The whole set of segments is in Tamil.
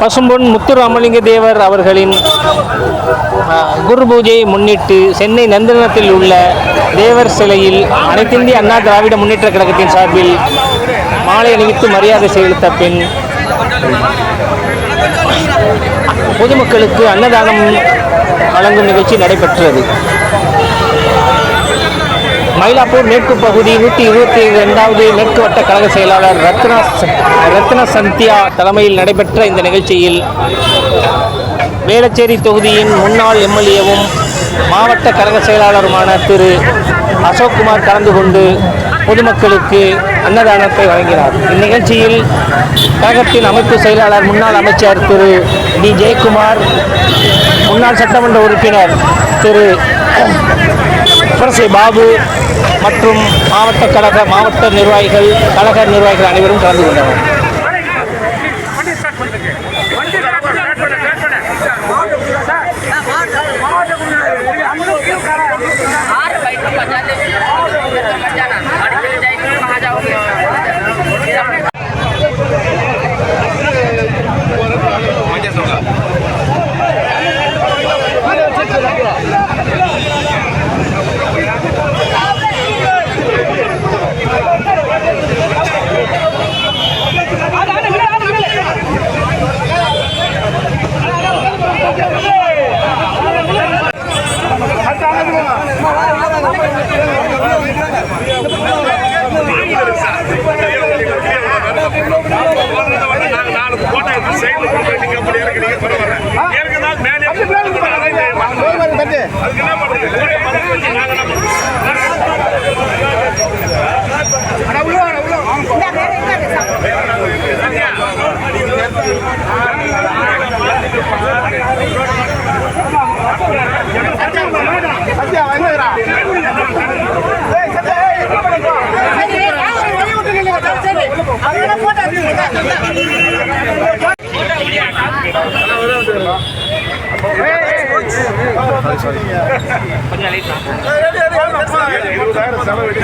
பசும்பொன் முத்துராமலிங்க தேவர் அவர்களின் குரு பூஜையை முன்னிட்டு சென்னை நந்தனத்தில் உள்ள தேவர் சிலையில் அனைத்திந்திய அண்ணா திராவிட முன்னேற்ற கழகத்தின் சார்பில் மாலை அணிவித்து மரியாதை செலுத்த பின் பொதுமக்களுக்கு அன்னதானம் வழங்கும் நிகழ்ச்சி நடைபெற்றது. மயிலாப்பூர் மேற்கு பகுதி நூற்றி இருபத்தி ரெண்டாவது மேற்கு வட்ட கழக செயலாளர் ரத்னா ரத்ன சந்தியா தலைமையில் நடைபெற்ற இந்த நிகழ்ச்சியில் வேளச்சேரி தொகுதியின் முன்னாள் எம்எல்ஏவும் மாவட்ட கழக செயலாளருமான திரு அசோக்குமார் கலந்து கொண்டு பொதுமக்களுக்கு அன்னதானத்தை வழங்கினார். இந்நிகழ்ச்சியில் கழகத்தின் அமைப்பு செயலாளர் முன்னாள் அமைச்சர் திரு டி. ஜெயக்குமார் முன்னாள் சட்டமன்ற உறுப்பினர் திரு புரசை பாபு மற்றும் மாவட்ட கழக மாவட்ட நிர்வாகிகள் கழக நிர்வாகிகள் அனைவரும் கலந்து கொண்டனர். சைடுல போட்டு நீங்க அப்படி இறக்குறீங்க பரவாயில்ல இறக்குனா மேலே அதுக்கு என்ன பண்றது ஒரே பதவி வச்சு நாங்க என்ன பண்றது? இருபதாயிரம் செலவு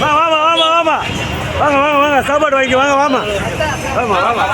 வாங்க வாங்க வாங்க வாங்க வாங்க வாங்க சாப்பாடு வாங்கி வாங்க வாமா. வாமா வாமா.